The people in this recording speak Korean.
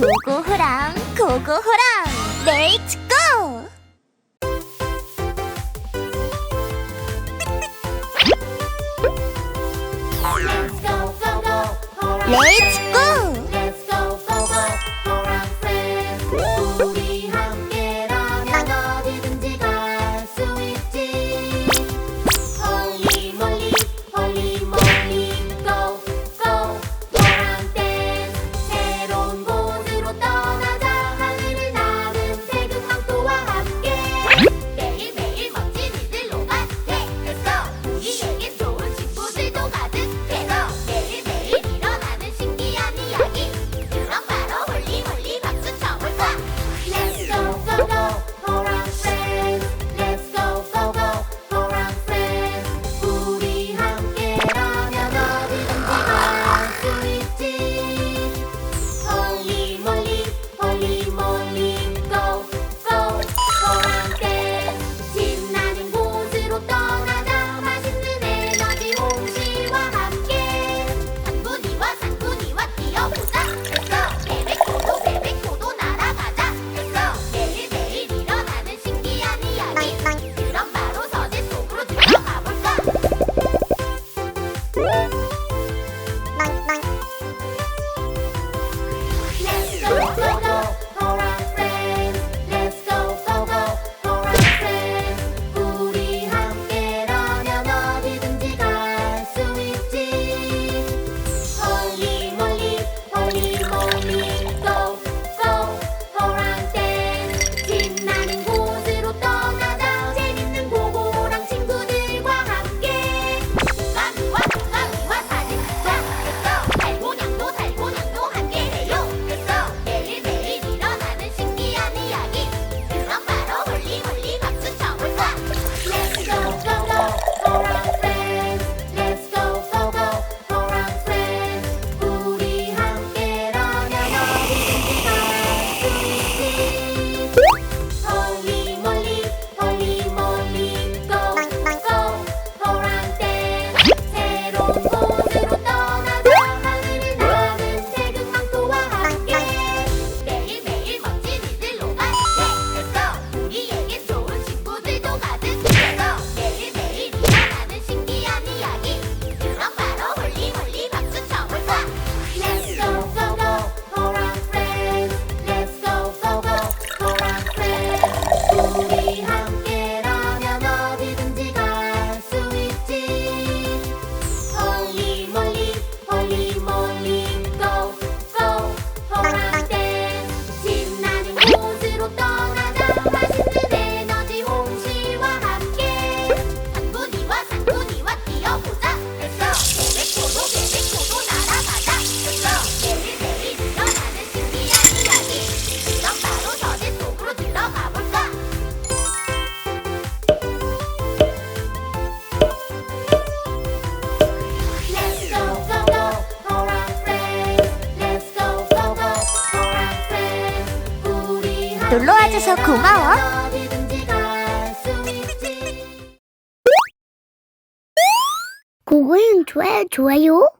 고고호랑 고고호랑 레이츠 고! 레츠 고! 찾아줘서 고마워. 고고는 좋아요, 좋아요.